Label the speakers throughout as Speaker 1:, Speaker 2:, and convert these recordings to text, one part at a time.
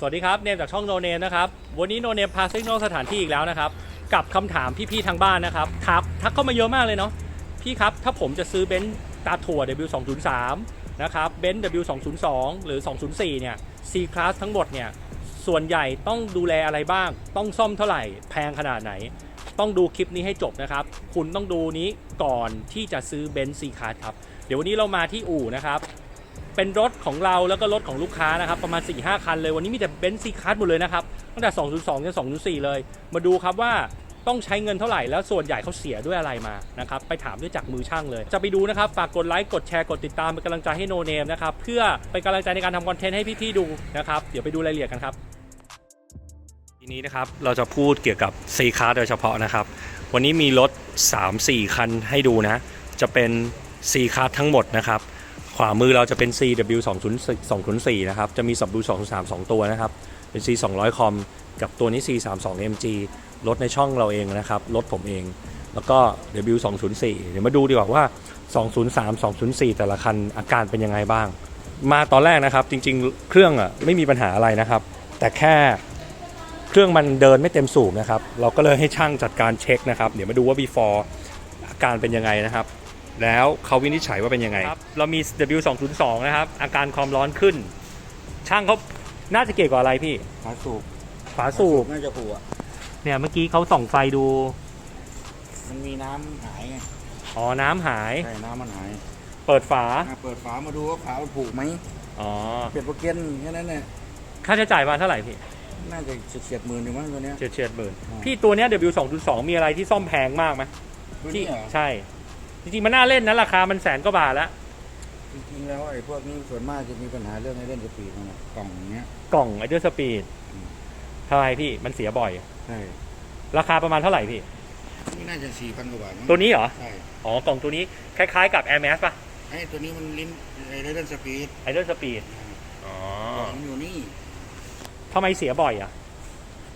Speaker 1: สวัสดีครับ เนมจากช่องโนเนมนะครับ วันนี้โนเนมพาซิกนอกสถานที่อีกแล้วนะครับ กับคำถามพี่ๆทางบ้านนะครับทักทักเข้ามาเยอะมากเลยเนาะพี่ครับ ถ้าผมจะซื้อเบนซ์ตาถั่ว W203 นะครับเบนซ์ W202 หรือ 204 เนี่ย C Class ทั้งหมดเนี่ย ส่วนใหญ่ต้องดูแลอะไรบ้าง ต้องซ่อมเท่าไหร่ แพงขนาดไหน ต้องดูคลิปนี้ให้จบนะครับ คุณต้องดูนี้ก่อนที่จะซื้อเบนซ์ C Class ครับ เดี๋ยววันนี้เรามาที่อู่นะครับ เป็นรถของเราแล้วก็รถของลูกค้านะครับ ประมาณ 4 5 คันเลย วันนี้มีแต่เบนซ์ซีคัสหมดเลยนะครับ ตั้งแต่ 202จน204 เลย มาดูครับว่าต้องใช้เงินเท่าไหร่แล้วส่วนใหญ่เขาเสียด้วยอะไรมานะครับไปถามด้วยจากมือช่างเลย จะไปดูนะครับฝากกดไลค์กดแชร์กดติดตามเป็นกำลังใจให้โนเนมนะครับเพื่อเป็นกำลังใจในการทำคอนเทนต์ให้พี่ๆดูนะครับเดี๋ยวไปดูรายละเอียดกันครับทีนี้นะครับเราจะพูดเกี่ยวกับซีคาร์โดยเฉพาะนะครับ วันนี้มีรถ 3-4 คันให้ดูนะ จะเป็นซีคาร์ทั้งหมดนะครับ ขวามือเราจะเป็น CW 204นะครับ จะมี Subdu 203 2 ตัวนะครับ เป็น C 200คอมกับตัวนี้ C 32 MG รถในช่องเราเองนะครับ รถผมเอง แล้วก็ W 204เดี๋ยวมาดูดีกว่าว่า 203 204 แต่ละคันอาการเป็นยังไงบ้าง มาตอนแรกนะครับ จริงๆ เครื่องอะไม่มีปัญหาอะไรนะครับ แต่แค่เครื่องมันเดินไม่เต็มสูบนะครับ เราก็เลยให้ช่างจัดการเช็คนะครับ เดี๋ยวมาดูว่า before อาการเป็นยังไงนะครับ แล้วเขาวินิจฉัยว่าเป็นยังไง ครับเรามี W202 นะครับ อาการความร้อนขึ้น ช่างเขาน่าจะเกี่ยวกับอะไรพี่
Speaker 2: ฝาสูบ
Speaker 1: ฝาสูบ
Speaker 2: น่าจะผูอะ
Speaker 1: เนี่ยเมื่อกี้เขาส่องไฟดู
Speaker 2: มันมีน้ำหายไง
Speaker 1: อ๋อ น้ำหาย
Speaker 2: ใช่น้ำมันหาย
Speaker 1: เปิดฝา
Speaker 2: อะเปิดฝามาดูว่าฝามันผูกไหม
Speaker 1: อ๋อ
Speaker 2: เปลี่ยนโปรเกนแค่นั้นเนี่ย
Speaker 1: ค่าใช้จ่ายมาเท่าไหร่พี่
Speaker 2: น่าจะเฉียดหมื่นอยู่มั้งตัวเนี้ย
Speaker 1: เฉียดเฉียดหมื่น
Speaker 2: อ่า
Speaker 1: พี่ตัวเนี้ย W202 มีอะไรที่ซ่อมแพงมากไหม
Speaker 2: ตัว
Speaker 1: ที่
Speaker 2: นี้เหรอ
Speaker 1: ใช่ จริงๆมันน่าเล่นนะราคามันแสนกว่าบาทแล้ว
Speaker 2: จริงๆแล้วไอ้พวกนี้ส่วนมากจะมีปัญหาเรื่องไอ้เล่นสปีดมันอะกล่องเนี้ย
Speaker 1: กล่องไอเดอร์สปีด
Speaker 2: อืม
Speaker 1: ทำไมพี่มันเสียบ่อย
Speaker 2: ใช่
Speaker 1: ราคาประมาณเท่าไหร่พี่
Speaker 2: นี่น่าจะสี่พันกว่าบาทมั้ง
Speaker 1: ตัวนี้เหรอ
Speaker 2: ใช่
Speaker 1: อ๋อกล่องตัวนี้คล้ายๆกับ Air Max ป่ะ
Speaker 2: ไอ้ตัวนี้มันลิ้นไอ้เล่นสปีด
Speaker 1: ไอเดอร์สปีดอ๋อก
Speaker 2: ล่องอยู่นี่
Speaker 1: ทำไมเสียบ่อยอะ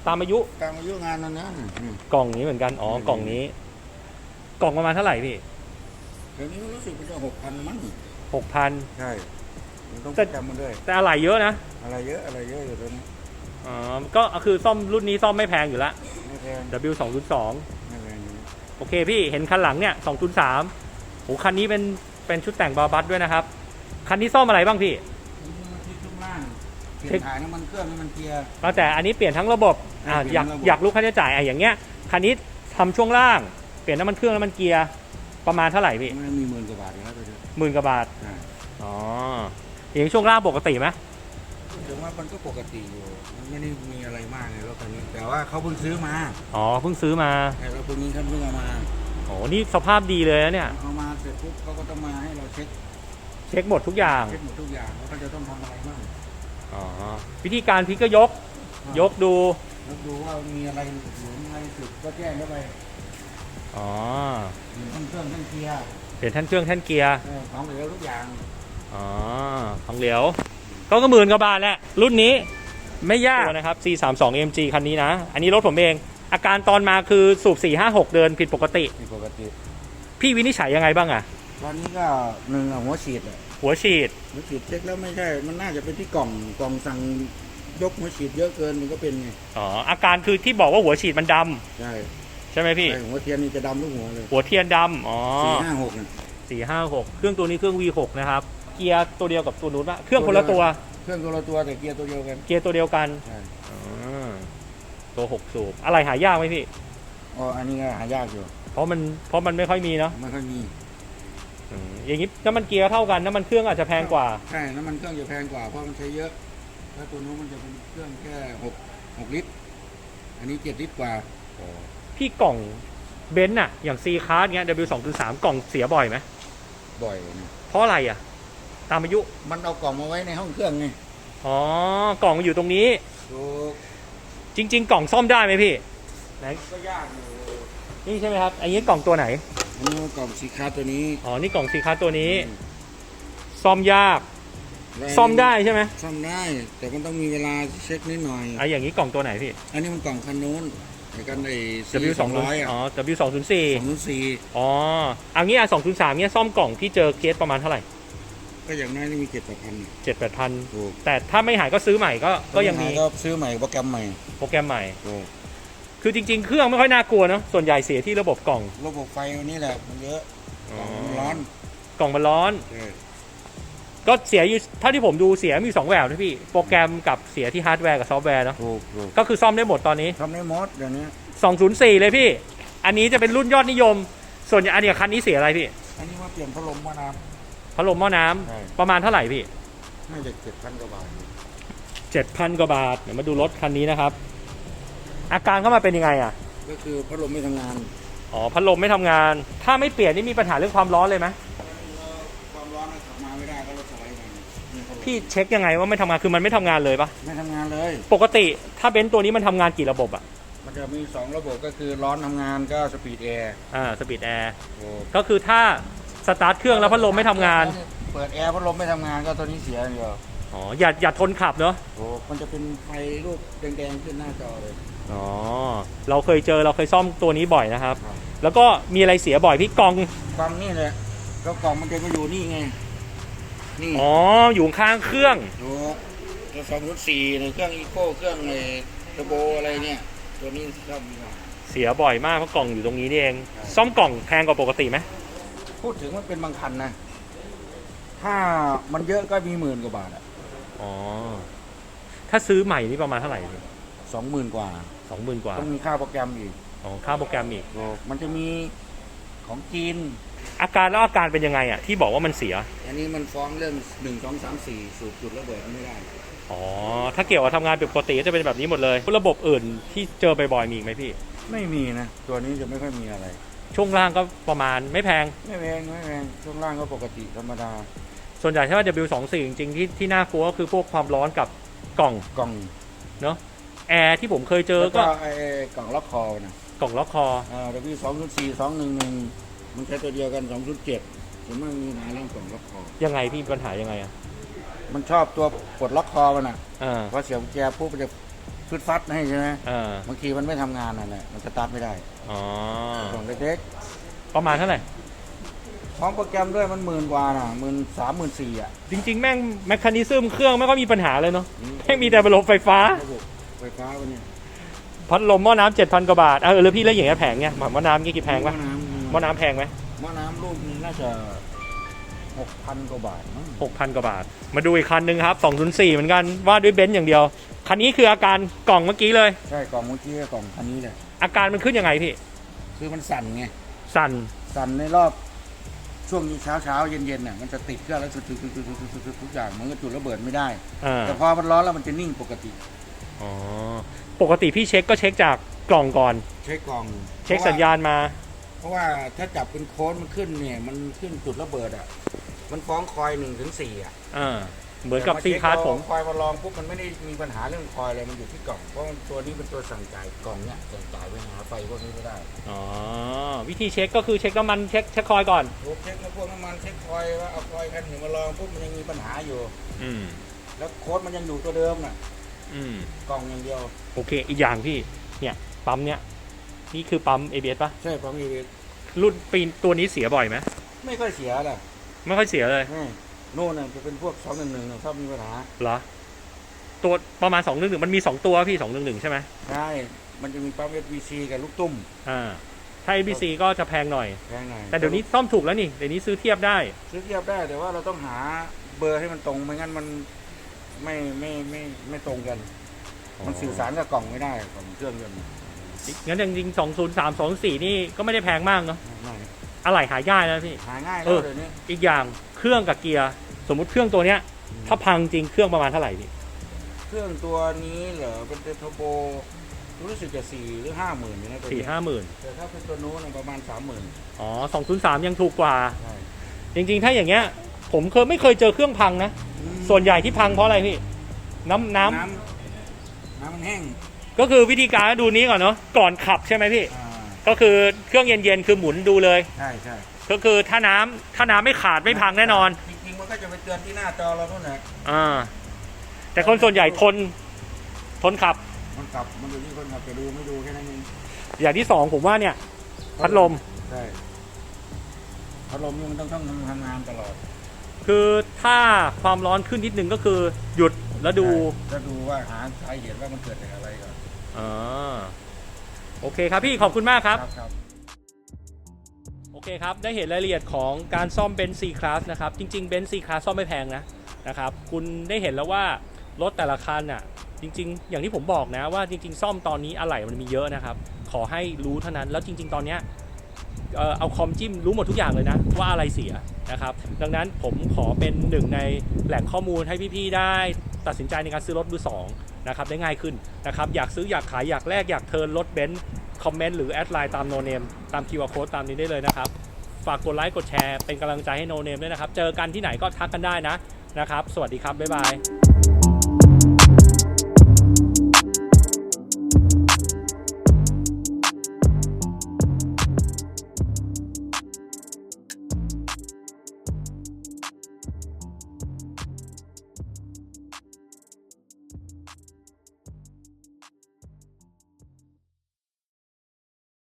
Speaker 1: ตามอายุ
Speaker 2: ตามอายุงานนั้นนะอืม
Speaker 1: กล่องนี้เหมือนกัน อ๋อ
Speaker 2: อืม
Speaker 1: กล่องนี้ กล่องประมาณเท่าไหร่พี่
Speaker 2: เดี๋ยวนี้รู้สึกมันจะหกพันมั้ง
Speaker 1: หกพัน
Speaker 2: ใช่มันต้อง
Speaker 1: แต่
Speaker 2: จำมันด้วย
Speaker 1: แต่อะไรเยอะนะ
Speaker 2: อะไรเยอะอะไรเยอะอยู่ตัวนี้
Speaker 1: อ๋อก็คือซ่อมรุ่นนี้ซ่อมไม่แพงอยู่ละ
Speaker 2: ไม่แพง
Speaker 1: W 2 0 2
Speaker 2: ไม่แพงอยู่
Speaker 1: โอเคพี่เห็นคันหลังเนี่ย2 0 3โอ้คันนี้เป็นเป็นชุดแต่งบาบัสด้วยนะครับ คันนี้ซ่อมอะไรบ้างพี่
Speaker 2: มันเช็คช่วงล่างเปลี่
Speaker 1: เช็
Speaker 2: ย
Speaker 1: ค
Speaker 2: นถ่ายน้ำมันเครื่องน้ำมันเกียร์
Speaker 1: เอาแต่อันนี้เปลี่ยนทั้งระบบอ่า
Speaker 2: เปลี่
Speaker 1: อยยานก
Speaker 2: ทั้งระบบ
Speaker 1: อยากรู้ค่าใช้จ่ายอะอย่างเงี้ยคันนี้ทำช่วงล่าง เปลี่ยนน้ำมันเครื่องน้ำมันเกียร์ ประมาณเท่าไหร่พี่
Speaker 2: มันมีหมื่นกว่าบาทอยู่แล้วตัวเดียว
Speaker 1: หมื่นกว่าบาท
Speaker 2: อ่า
Speaker 1: อ๋ออย่างช่วงล่างปกติไหม
Speaker 2: ถึงว่ามันก็ปกติอยู่มันไม่ได้มีอะไรมากในรถคันนี้ แต่ว่าเขาเพิ่งซื้อมา
Speaker 1: อ๋อเพิ่งซื้อมา
Speaker 2: แต่เราเพิ่งนี้เขาเพิ่งเอามา
Speaker 1: โอ้นี่สภาพดีเลยนะเนี่ย
Speaker 2: เอามาเสร็จปุ๊บเขาก็ต้องมาให้เราเช็ค
Speaker 1: เช็คหมดทุกอย่าง
Speaker 2: เช็คหมดทุกอย่างว่าเขาจะต้องทำอะไรบ้าง
Speaker 1: อ๋อ วิธีการพลิกก็ยก ยกดู
Speaker 2: แล้วดูว่ามีอะไรหลวมอะไรสึกก็แจ้งเข้าไป
Speaker 1: อ๋อ
Speaker 2: ทั้งเครื่องทั้งเกียร์
Speaker 1: เปลี่ยนท่านเครื่องท่านเกียร์
Speaker 2: เออของเหลวทุกอย่าง
Speaker 1: อ๋อของเหลวก็ก็หมื่นกว่าบาทแหละรุ่นนี้ไม่ยากนะครับ C32 MG คันนี้นะ อันนี้รถผมเอง อาการตอนมาคือสูบ 4 5 6 เดินผิดปกติ
Speaker 2: ที่ปกติ
Speaker 1: พี่วินิจฉัยยังไงบ้างอะ
Speaker 2: ตอนนี้ก็หนึ่งอะหัวฉีดอะ
Speaker 1: หัวฉีด
Speaker 2: หัวฉีดเช็คแล้วไม่ใช่ มันน่าจะเป็นที่กล่องกล่องสั่งยกหัวฉีดเยอะเกินมันก็เป็นไง
Speaker 1: อ๋ออาการคือที่บอกว่าหัวฉีดมันดำ
Speaker 2: ใช่
Speaker 1: ใช่ไหมพี่
Speaker 2: ใช่หัวเทียนนี่จะดำทุกหัวเลย
Speaker 1: หัวเทียนดำอ๋อ
Speaker 2: สี่ห้าหกน่ะ
Speaker 1: สี่ห้าหกเครื่องตัวนี้เครื่อง V6 นะครับ เกียร์ตัวเดียวกับตัวนู้นปะเครื่องคนละตัว
Speaker 2: เครื่องตัวละตัวแต่เกียร์ตัวเดียวกัน
Speaker 1: เกียร์ตัวเดียวกัน
Speaker 2: ใช่
Speaker 1: อ๋อตัวหกสูบอะไรหายากไหมพี่
Speaker 2: อ๋อ อันนี้ก็หายากอยู่
Speaker 1: เพราะมัน เพราะมันไม่ค่อยมีเนาะ
Speaker 2: ไม่ค่อยมี
Speaker 1: อืมอย่างนี้น้ำมันเกียร์เท่ากันน้ำมันเครื่องอาจจะแพงกว่า
Speaker 2: ใช่ น้ำมันเครื่องจะแพงกว่าเพราะมันใช้เยอะ ถ้าตัวนู้นมันจะเป็นเครื่องแค่หกหกลิตร อันนี้เจ็ดลิตรกว่า
Speaker 1: พี่กล่องเบนซ์อะอย่าง C Class เงี้ย W 2 0 3กล่องเสียบ่อยไหม
Speaker 2: บ่อยนะ
Speaker 1: เพราะอะไรอะตามอายุ
Speaker 2: มันเอากล่องมาไว้ในห้องเครื่องไง
Speaker 1: อ๋อกล่องมันอยู่ตรงนี้
Speaker 2: ถูก
Speaker 1: จริง ๆ กล่องซ่อมได้ไหมพี่ไหน
Speaker 2: ก็ยากอยู่
Speaker 1: นี่ใช่ไหมครับอันนี้กล่องตัวไหน
Speaker 2: อันนี้กล่องสีคาตัวนี้
Speaker 1: อ๋อนี่กล่อง C Class ตัวนี้ ซ่อมยาก
Speaker 2: และนนี้
Speaker 1: ซ่อมได้ใช่ไหม
Speaker 2: ซ่อมได้ แต่มันต้องมีเวลาเช็คนิดหน่อย
Speaker 1: อะอย่างนี้กล่องตัวไหนพี่
Speaker 2: อันนี้มันกล่องคันนู้น ไอ้กันไอ้
Speaker 1: W 2 0
Speaker 2: ร้อยอะ
Speaker 1: อ๋อ W 2 0
Speaker 2: สอง
Speaker 1: 4
Speaker 2: ศูนย์สี่
Speaker 1: อ๋ออันนี้อะ2 0 3เนี่ยซ่อมกล่องที่เจอเคสประมาณเท่าไหร่
Speaker 2: ไปก็อย่างน้อยนี่มีเจ็ดแปดพัน
Speaker 1: เจ็ดแปดพัน
Speaker 2: ถูก
Speaker 1: แต่ถ้าไม่หายก็ซื้อใหม่ก็ก็ยังมี
Speaker 2: ก็ซื้อใหม่โปรแกรมใหม่
Speaker 1: โปรแกรมใหม่
Speaker 2: ถูก
Speaker 1: คือจริงๆ เครื่องไม่ค่อยน่ากลัวเนอะส่วนใหญ่เสียที่ระบบกล่อง
Speaker 2: ระบบไฟวันนี้แหละมันเยอะกล่องมันร้อน
Speaker 1: กล่องมันร้อน
Speaker 2: ใช่
Speaker 1: ก็เสียอยู่เท่าที่ผมดูเสียมีสองแบบนะพี่ โปรแกรมกับเสียที่ฮาร์ดแวร์กับซอฟต์แวร์เนาะ
Speaker 2: ถูกถูก
Speaker 1: ก็คือซ่อมได้หมดตอนนี้
Speaker 2: ทำได้หมดเดี๋ยวนี้
Speaker 1: 204 เลยพี่ อันนี้จะเป็นรุ่นยอดนิยม ส่วนใหญ่อันเนี้ยคันนี้เสียอะไรพี่
Speaker 2: อันนี้ว่าเปลี่ยนพัดลมว่าน้
Speaker 1: พัดลมหม้อน้ำำ
Speaker 2: ใช่
Speaker 1: ประมาณเท่าไหร่พี่
Speaker 2: ไม่จะเจ็ดพันกว่าบาท
Speaker 1: 7,000 กว่าบาท เดี๋ยวมาดูรถคันนี้นะครับ อาการเข้ามาเป็นยังไงอะ
Speaker 2: ก็คือพัดลมไม่ทำงาน
Speaker 1: อ๋อ พัดลมไม่ทำงาน ถ้าไม่เปลี่ยนนี่มีปัญหาเรื่องความร้อนเลยไหม
Speaker 2: ความร้อนมันขับมาไม่ได้ก็รถสไลด์มาเนี่ย พัดลม
Speaker 1: พี่เช็คยังไงว่าไม่ทำงานคือมันไม่ทำงานเลยปะ
Speaker 2: ไม่ทำงานเลย
Speaker 1: ปกติถ้าเบนซ์ตัวนี้มันทำงานกี่ระบบอะ
Speaker 2: มันจะมีสองระบบก็คือร้อนทำงานก็สปีดแอร์
Speaker 1: อ่าสปีดแอร์
Speaker 2: โอ้
Speaker 1: ก็คือถ้าสตาร์ทเครื่องแล้วพัดลมไม่ทำงาน
Speaker 2: เปิดแอร์พัดลมไม่ทำงานก็ตัวนี้เสียอย่างเดียว
Speaker 1: อ๋ออย่าอย่าทนขับเนาะ
Speaker 2: โอ้มันจะเป็นไฟรูปแดงๆขึ้นหน้าจอเลย
Speaker 1: อ๋อเราเคยเจอเราเคยซ่อมตัวนี้บ่อยนะครับ
Speaker 2: ครับ
Speaker 1: แล้วก็มีอะไรเสียบ่อยพี่กล่อง
Speaker 2: กล่องนี่แหละก็กล่องมันจะมาอยู่นี่ไง นี่
Speaker 1: อ๋อ อยู่ข้างเครื่อง
Speaker 2: ถูกตัวสองรุ่นสี่ในเครื่องอีโก้เครื่องในเทอร์โบอะไรเนี่ย ตัวนี้ชอบมีหน่อย
Speaker 1: เสียบ่อยมากเพราะกล่องอยู่ตรงนี้นี่เอง
Speaker 2: ใช่
Speaker 1: ซ่อมกล่องแพงกว่าปกติไหม
Speaker 2: พูดถึงมันเป็นบางคันนะ ถ้ามันเยอะก็มีหมื่นกว่าบาทอะ
Speaker 1: อ๋อ ถ้าซื้อใหม่นี่ประมาณเท่าไหร่
Speaker 2: สองหมื่นกว่า
Speaker 1: สองหมื่นกว่า
Speaker 2: ต้องมีค่าโปรแกรมอีก
Speaker 1: อ๋อค่าโปรแกรมอีก
Speaker 2: ถูกมันจะมีของจีน
Speaker 1: อาการแล้วอาการเป็นยังไงอะที่บอกว่ามันเสีย
Speaker 2: อันนี้มันฟ้องเรื่องหนึ่งสองสามสี่สูบจุดระเบิดไม่ได้
Speaker 1: อ๋อถ้าเกี่ยวกับทำงานเป็นปกติก็จะเป็นแบบนี้หมดเลย ระบบอื่นที่เจอบ่อยๆมีอีกไหมพี่
Speaker 2: ไม่มีนะ ตัวนี้จะไม่ค่อยมีอะไร
Speaker 1: ช่วงล่างก็ประมาณไม่แพง
Speaker 2: ไม่แพงไม่แพงช่วงล่างก็ปกติธรรมดา
Speaker 1: ส่วนใหญ่ถ้า W24 จริงๆที่ที่น่ากลัวก็คือพวกความร้อนกับกล่อง
Speaker 2: กล่อง
Speaker 1: แอร์ที่ผมเคยเจอ
Speaker 2: แล้ว
Speaker 1: ก็
Speaker 2: ก็ไอ้กล่องล็อกคอนะ
Speaker 1: กล่องล็อกคอ
Speaker 2: อ่า W สองศูนย์สี่สองหนึ่งหนึ่ง มันใช้ตัวเดียวกันสองศูนย์เจ็ดผมไม่มีปัญหาเรื่องกล่องล็อกคอ
Speaker 1: ยังไงพี่มีปัญหายังไงอะ
Speaker 2: มันชอบตัวปลดล็อกคอมันอะ
Speaker 1: อ่า
Speaker 2: พอเสียบกุญแจปุ๊บมันจะฟึดฟัดให้ใช่ไหม
Speaker 1: อ่า
Speaker 2: บางทีมันไม่ทำงานนั่นแหละมันสตาร์ทไม่ได้
Speaker 1: อ๋อ
Speaker 2: กล่องเล็ก
Speaker 1: ประมาณเท่าไหร่
Speaker 2: ๆพร้อมโปรแกรมด้วยมันหมื่นกว่าน่ะหมื่นสามหมื่นสี่อะ
Speaker 1: จริง ๆ แม่งแมคคานิซึมเครื่องไม่ก็มีปัญหาเลยเนาะแม่งมีแต่ระบบไฟฟ้า
Speaker 2: ระบบไฟฟ้าวันนี้
Speaker 1: พัดลมหม้อน้ำเจ็ดพันกว่าบาทเออแล้วพี่แล้วอย่างเงี้ยแพงไงหม้อน้ำกี่กี่แพงปะ
Speaker 2: หม้อน้ำ
Speaker 1: หม้อน้ำแพงไหม
Speaker 2: หม้อน้ำลูกนึงน่าจะหกพันกว่าบาทมั้ง
Speaker 1: หกพันกว่าบาท มาดูอีกคันหนึ่งครับ204เหมือนกันว่าด้วยเบนซ์อย่างเดียว คันนี้คืออาการกล่องเมื่อกี้เลย
Speaker 2: ใช่กล่องเมื่อกี้กับกล่องคันนี้แหละ
Speaker 1: อาการมันขึ้นยังไงพี่
Speaker 2: คือมันสั่นไง
Speaker 1: สั่น
Speaker 2: สั่นในรอบช่วงเช้าเช้าๆเย็นๆน่ะมันจะติดเครื่องแล้วสุดๆๆๆๆทุกอย่างมันก็จุดระเบิดไม่ได้
Speaker 1: อ่า
Speaker 2: แต่พอมันร้อนแล้วมันจะนิ่งปกติ
Speaker 1: อ๋อ ปกติพี่เช็คก็เช็คจากกล่องก่อน
Speaker 2: เช็คกล่อง
Speaker 1: เช็คสัญญาณมา
Speaker 2: เพราะว่าถ้าจับเป็นโค้ดมันขึ้นเนี่ย มันขึ้นจุดระเบิดอะ มันฟ้องคอยหนึ่งถึงสี่อะ
Speaker 1: อ่าเหมือนกับ
Speaker 2: แต่
Speaker 1: ซี
Speaker 2: เช็
Speaker 1: คาร์ดผม
Speaker 2: คอยมาลองปุ๊บมันไม่ได้มีปัญหาเรื่องคอยอะไรมันอยู่ที่กล่องเพราะมันตัวนี้เป็นตัวสั่งจ่ายกล่องเนี่ยสั่งจ่ายไว้หาไฟพวกนี้ไม่ได้
Speaker 1: อ๋อวิธีเช็คก็คือเช็คน้ำมันเช็คเช็คคอยก่อน
Speaker 2: ผมเช็คแล้วพวกน้ำมันเช็คคอยว่าเอาคอยคันหนึ่งมาลองปุ๊บมันยังมีปัญหาอยู่
Speaker 1: อืม
Speaker 2: แล้วโค้ดมันยังอยู่ตัวเดิมน่ะ
Speaker 1: อืม
Speaker 2: กล่องอย่างเดียว
Speaker 1: โอเค อีกอย่างพี่ เนี่ยปั๊มเนี่ย นี่คือปั๊ม ABS ปะ
Speaker 2: ใช่ปั๊มอีเว
Speaker 1: รุ่นปีนตัวนี้เสียบ่อยไหม
Speaker 2: ไม่ค่อยเสียแหละ
Speaker 1: ไม่ค่อยเสียเลย
Speaker 2: นี่โน่นน่ะจะเป็นพวกสองหนึ่งหนึ่งชอบมีปัญหา
Speaker 1: เหรอตัวประมาณ2องหนึ่งมันมี2ตัวพี่2องหนึ่งใช่ไหม
Speaker 2: ใช่มันจะมีปั๊ม SVC กับลูกตุ้ม
Speaker 1: อ่าถ้า ABC ก็จะแพงหน่อย
Speaker 2: แพงหน่อย
Speaker 1: แต่เดี๋ยวนี้ซ่อมถูกแล้วนี่เดี๋ยวนี้ซื้อเทียบได้
Speaker 2: ซื้อเทียบได้แต่ว่าเราต้องหาเบอร์ให้มันตรงไม่งั้นมันไม่ไม่ไม่ไม่ตรงกัน มันสื่อสารกับกล่องไม่ได้กล่องเครื่องยนต์
Speaker 1: งั้นจริงๆ2 0 3 2 4นี่ก็ไม่ได้แพงมากเนาะ
Speaker 2: ไม่
Speaker 1: อะไหล่หายากนะพี่
Speaker 2: หาง่าย
Speaker 1: เอ
Speaker 2: แล้ว
Speaker 1: อ
Speaker 2: เดี๋ยวนี้
Speaker 1: อีกอย่างเครื่องกับเกียร์ สมมุติเครื่องตัวเนี้ย ถ้าพังจริงเครื่องประมาณเท่าไหร่พี่
Speaker 2: เครื่องตัวนี้เหรอเป็นเทอร์โบรู้สึกจะสี่หรือห้าหมื่นอยู่นะตัว
Speaker 1: สี่
Speaker 2: นี้
Speaker 1: ห้าหมื่น
Speaker 2: แต่ถ้าเป็นตัวนู้นนะประมาณสามหมื่น
Speaker 1: อ๋อสองศูนย์สามยังถูกกว่า
Speaker 2: ใช่
Speaker 1: จริงๆ ถ้าอย่างเงี้ย ผมเคยไม่เคยเจอเครื่องพังนะ ส่วนใหญ่ที่พังเพราะอะไรพี่ น้ำน้ำ
Speaker 2: น้ำน้ำมันแห้ง
Speaker 1: ก็คือวิธีการดูนี้ก่อนเนาะก่อนขับใช่ไหมพี่
Speaker 2: อ่า
Speaker 1: ก็คือเครื่องเย็นๆคือหมุนดูเลย
Speaker 2: ใช่ใช่
Speaker 1: ก็คือถ้าน้ำถ้าน้ำไม่ขาดไม่พังแน่นอน
Speaker 2: จริงๆมันก็จะไปเตือนที่หน้าจอเรานู่นแหละ
Speaker 1: อ่าแต่คนส่วนใหญ่ทน ทนขับ
Speaker 2: มันกลับมันอยู่ที่คนขับจะดูไม่ดูแค่นั้นเอง
Speaker 1: อย่างที่สองผมว่าเนี่ย พัดลม
Speaker 2: ใช่พัดลมนี่มันต้องต้องทำงานตลอด
Speaker 1: คือถ้าความร้อนขึ้นนิดนึงก็คือหยุดแล้วดู
Speaker 2: จะดูว่าหาสาเหตุว่ามันเกิดจากอะไรก่อน
Speaker 1: อ่าโอเคครับพี่ขอบคุณมากครับ
Speaker 2: ครับ
Speaker 1: โอเคครับ ได้เห็นรายละเอียดของการซ่อมเบนซ์ C Class นะครับ จริงๆเบนซ์ C Class ซ่อมไม่แพงนะนะครับ คุณได้เห็นแล้วว่ารถแต่ละคันอะ จริง ๆ อย่างที่ผมบอกนะว่าจริง ๆ ซ่อมตอนนี้อะไหล่มันมีเยอะนะครับ ขอให้รู้เท่านั้นแล้วจริง ๆ ตอนเนี้ยเอ่อเอาคอมจิ้มรู้หมดทุกอย่างเลยนะ ว่าอะไรเสียนะครับ ดังนั้นผมขอเป็นหนึ่งในแหล่งข้อมูลให้พี่ๆได้ตัดสินใจในการซื้อรถมือสอง นะครับได้ง่ายขึ้นนะครับอยากซื้ออยากขายอยากแลกอยากเทิร์นรถเบนซ์คอมเมนต์หรือแอดไลน์ตามโนเนมตามคิวอาร์โค้ดตามนี้ได้เลยนะครับ ฝากกดไลค์กดแชร์เป็นกำลังใจให้โนเนมด้วยนะครับ เจอกันที่ไหนก็ทักกันได้นะนะครับ สวัสดีครับ บ๊ายบาย